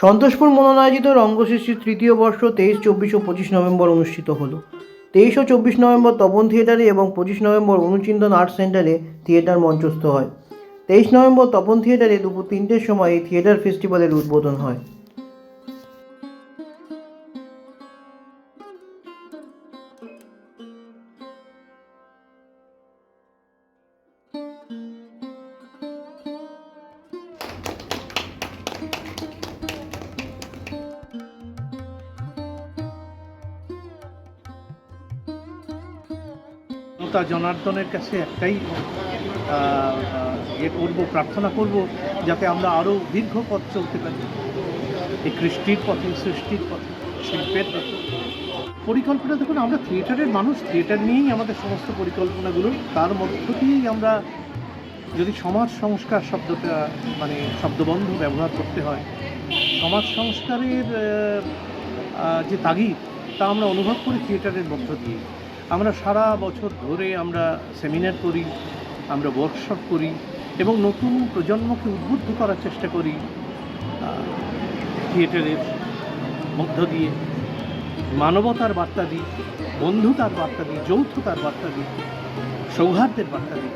সন্তোষপুর মনোনয়োজিত রঙ্গসৃষ্টির তৃতীয় বর্ষ তেইশ, চব্বিশ ও পঁচিশ নভেম্বর অনুষ্ঠিত হলো। তেইশ ও চব্বিশ নভেম্বর তপন থিয়েটারে এবং পঁচিশ নভেম্বর অনুচিন্তন আর্ট সেন্টারে থিয়েটার মঞ্চস্থ হয়। তেইশ নভেম্বর তপন থিয়েটারে দুপুর তিনটের সময় এই থিয়েটার ফেস্টিভ্যালের উদ্বোধন হয়। তা জনার্দনের কাছে একটাই ইয়ে করব, প্রার্থনা করব, যাতে আমরা আরও দীর্ঘ পথ চলতে পারি। এই কৃষ্টির পথে, সৃষ্টির পথে, শিল্পের পথে। পরিকল্পনা দেখুন, আমরা থিয়েটারের মানুষ, থিয়েটার নিয়েই আমাদের সমস্ত পরিকল্পনাগুলো, তার মধ্য দিয়েই আমরা যদি সমাজ সংস্কার শব্দটা মানে শব্দবন্ধ ব্যবহার করতে হয়, সমাজ সংস্কারের যে তাগিদ, তা আমরা অনুভব করি থিয়েটারের মধ্য দিয়ে। আমরা সারা বছর ধরে আমরা সেমিনার করি, আমরা ওয়ার্কশপ করি এবং নতুন প্রজন্মকে উদ্বুদ্ধ করার চেষ্টা করি থিয়েটারের মধ্য দিয়ে, মানবতার বার্তা দিই বন্ধুতার বার্তা দিই যৌথতার বার্তা দিই সৌহার্দ্যের বার্তা দিই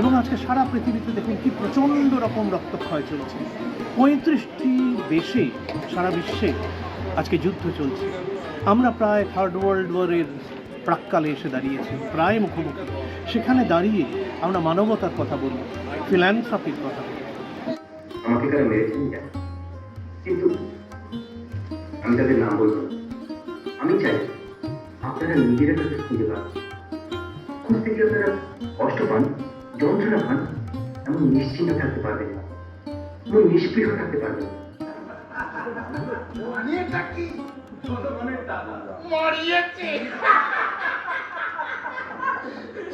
এবং আজকে সারা পৃথিবীতে দেখুন কি প্রচণ্ড রকম রক্তক্ষয় চলছে। পঁয়ত্রিশটি দেশে, সারা বিশ্বে আজকে যুদ্ধ চলছে। আমরা প্রায় থার্ড ওয়ার্ল্ড ওয়ারের প্রাক্কালে এসে দাঁড়িয়েছি প্রায় মুখোমুখি। সেখানে দাঁড়িয়ে আমরা মানবতার কথা বলি ফিল্যান্থ্রপির কথা বলি আমাকে তারা মেরেছেন কিন্তু আমি তাদের নাম বলব। আমি চাই আপনারা নিজেরা তাদের খুঁজে পান। খুঁজতে গিয়ে আপনারা কষ্ট পান যন্ত্রণা পান এমন নিশ্চিন্ত থাকতে পারবেন না। এবং নিষ্পৃহ থাকতে পারবেন না। মরিয়েছে।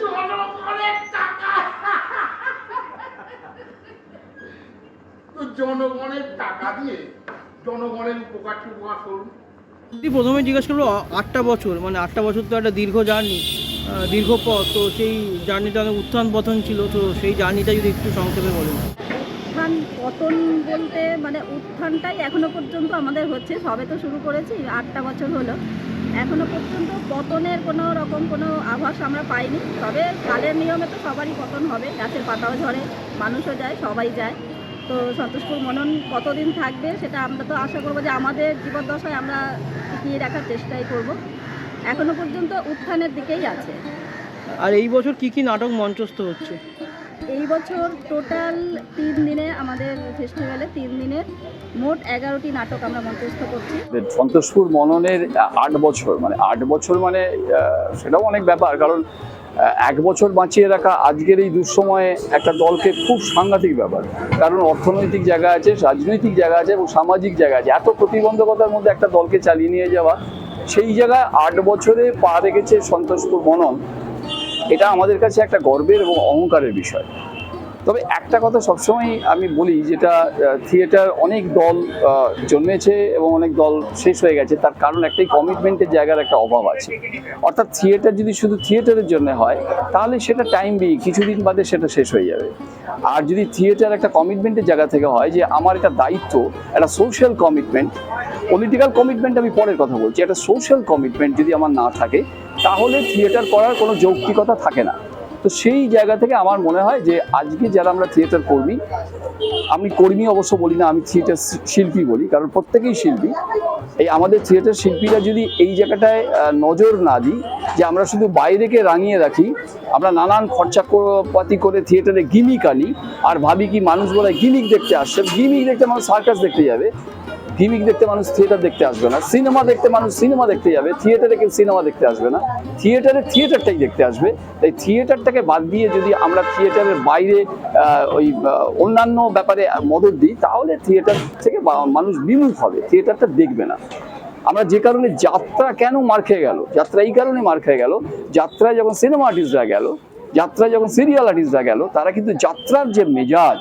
জনগণের টাকা। তো জনগণের টাকা দিয়ে জনগণের উপকার উপকার করুন। প্রথমে জিজ্ঞেস করব আটটা বছর মানে আটটা বছর তো একটা দীর্ঘ জার্নি দীর্ঘ পথ তো সেই জার্নিটা অনেক উত্থান পতন ছিল তো সেই জার্নিটা যদি একটু সংক্ষেপে বলেন। উত্থান পতন বলতে মানে উত্থানটাই এখনও পর্যন্ত আমাদের হচ্ছে সবে তো শুরু করেছি আটটা বছর হলো। এখনও পর্যন্ত পতনের কোনো রকম কোনো আভাস আমরা পাইনি। তবে কালের নিয়মে তো সবারই পতন হবে। গাছের পাতাও ঝরে, মানুষও যায়, সবাই যায়। তো সন্তোষপুর মনন কতদিন থাকবে সেটা আমরা তো আশা করব যে আমাদের জীবদ্দশায় আমরা টিকিয়ে রাখার চেষ্টাই করব। এখনও পর্যন্ত উত্থানের দিকেই আছে। আর এই বছর কি কি নাটক মঞ্চস্থ হচ্ছে? এই বছর টোটাল তিন দিনে আমাদের ফেস্টিভ্যালে তিন দিনের মোট এগারোটি নাটক আমরা মঞ্চস্থ করছি। সন্তোষপুর মননের আট বছর মানে আট বছর মানে সেটাও অনেক ব্যাপার, কারণ এক বছর বাঁচিয়ে রাখা আজকের এই দুঃসময়ে একটা দলকে খুব সাংঘাতিক ব্যাপার, কারণ অর্থনৈতিক জায়গা আছে, রাজনৈতিক জায়গা আছে এবং সামাজিক জায়গা আছে। এত প্রতিবন্ধকতার মধ্যে একটা দলকে চালিয়ে নিয়ে যাওয়া, সেই জায়গায় আট বছরে পা রেখেছে সন্তোষপুর মনন। এটা আমাদের কাছে একটা গর্বের এবং অহংকারের বিষয়। তবে একটা কথা সবসময় আমি বলি যেটা থিয়েটার অনেক দল জন্মেছে এবং অনেক দল শেষ হয়ে গেছে, তার কারণ একটাই কমিটমেন্টের জায়গার একটা অভাব আছে। অর্থাৎ থিয়েটার যদি শুধু থিয়েটারের জন্য হয়, তাহলে সেটা টাইম দিয়ে কিছুদিন বাদে সেটা শেষ হয়ে যাবে। আর যদি থিয়েটার একটা কমিটমেন্টের জায়গা থেকে হয় যে আমার একটা দায়িত্ব, একটা সোশ্যাল কমিটমেন্ট পলিটিক্যাল কমিটমেন্ট আমি পরের কথা বলছি, একটা সোশ্যাল কমিটমেন্ট যদি আমার না থাকে, তাহলে থিয়েটার করার কোনো যৌক্তিকতা থাকে না। তো সেই জায়গা থেকে আমার মনে হয় যে আজকে যারা আমরা থিয়েটার কর্মী, আমি কর্মী অবশ্য বলি না, আমি থিয়েটার শিল্পী বলি, কারণ প্রত্যেকেই শিল্পী। এই আমাদের থিয়েটার শিল্পীরা যদি এই জায়গাটায় নজর না দিই, যে আমরা শুধু বাইরেকে রাঙিয়ে রাখি, আমরা নানান খরচা কর- থিয়েটারে গিমিক আনি, আর ভাবি কি মানুষ গিমিক দেখতে আসছে গিমিক দেখতে মানুষ সার্কাস দেখতে যাবে গিমিক দেখতে মানুষ থিয়েটার দেখতে আসবে না। সিনেমা দেখতে মানুষ সিনেমা দেখতে যাবে। থিয়েটারে কেউ সিনেমা দেখতে আসবে না। থিয়েটারে থিয়েটারটাই দেখতে আসবে। তাই থিয়েটারটাকে বাদ দিয়ে যদি আমরা থিয়েটারের বাইরে ওই অন্যান্য ব্যাপারে মদত দিই, তাহলে থিয়েটার থেকে মানুষ বিমুখ হবে। থিয়েটারটা দেখবে না। আমরা যে কারণে যাত্রা কেন মার খেয়ে গেল? যাত্রা এই কারণে মার খেয়ে গেল যাত্রায় যখন সিনেমা আর্টিস্টরা গেল যাত্রায় যখন সিরিয়াল আর্টিস্টরা গেল, তারা কিন্তু যাত্রার যে মেজাজ,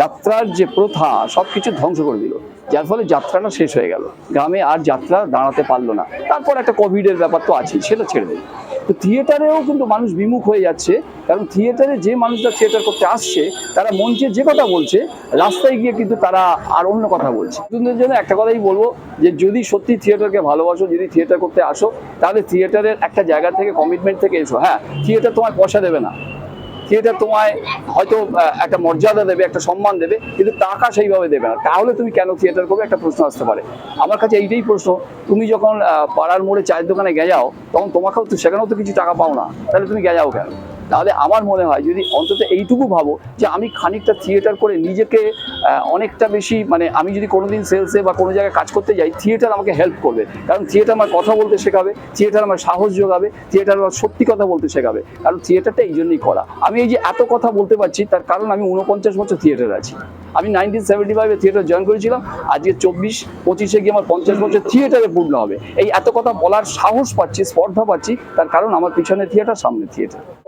যাত্রার যে প্রথা সব কিছু ধ্বংস করে দিল। যার ফলে যাত্রাটা শেষ হয়ে গেল। গ্রামে আর যাত্রা দাঁড়াতে পারল না। তারপর একটা কোভিডের ব্যাপার তো আছেই, সেটা ছেড়ে দিই তো থিয়েটারেও কিন্তু মানুষ বিমুখ হয়ে যাচ্ছে, কারণ থিয়েটারে যে মানুষরা থিয়েটার করতে আসছে, তারা মঞ্চে যে কথা বলছে, রাস্তায় গিয়ে কিন্তু তারা আর অন্য কথা বলছে। নতুনদের জন্য একটা কথাই বলব, যে যদি সত্যি থিয়েটারকে ভালোবাসো, যদি থিয়েটার করতে আসো, তাহলে থিয়েটারের একটা জায়গা থেকে কমিটমেন্ট থেকে এসো। হ্যাঁ থিয়েটার তোমার পয়সা দেবে না। থিয়েটার তোমায় হয়তো একটা মর্যাদা দেবে, একটা সম্মান দেবে, কিন্তু টাকা সেইভাবে দেবে না। তাহলে তুমি কেন থিয়েটার করবে? একটা প্রশ্ন আসতে পারে। আমার কাছে এইটাই প্রশ্ন, তুমি যখন পাড়ার মোড়ে চায়ের দোকানে গেজাও, তখন তোমাকেও তো সেখানেও তো কিছু টাকা পাও না। তাহলে তুমি গেজাও কেন? তাহলে আমার মনে হয় যদি অন্তত এইটুকু ভাবো যে আমি খানিকটা থিয়েটার করে নিজেকে অনেকটা বেশি মানে আমি যদি কোনোদিন সেলসে বা কোনো জায়গায় কাজ করতে যাই থিয়েটার আমাকে হেল্প করবে। কারণ থিয়েটার আমার কথা বলতে শেখাবে থিয়েটার আমার সাহস যোগাবে থিয়েটার আমার সত্যি কথা বলতে শেখাবে। কারণ থিয়েটারটা এই জন্যই করা। আমি এই যে এত কথা বলতে পারছি, তার কারণ আমি উনপঞ্চাশ বছর থিয়েটার আছি। আমি নাইনটিন সেভেন্টি ফাইভে থিয়েটার জয়েন করেছিলাম, আজকে চব্বিশ, পঁচিশে গিয়ে আমার পঞ্চাশ বছর থিয়েটারে পূর্ণ হবে। এই এত কথা বলার সাহস পাচ্ছি, স্পর্ধা পাচ্ছি, তার কারণ আমার পিছনে থিয়েটার সামনে থিয়েটার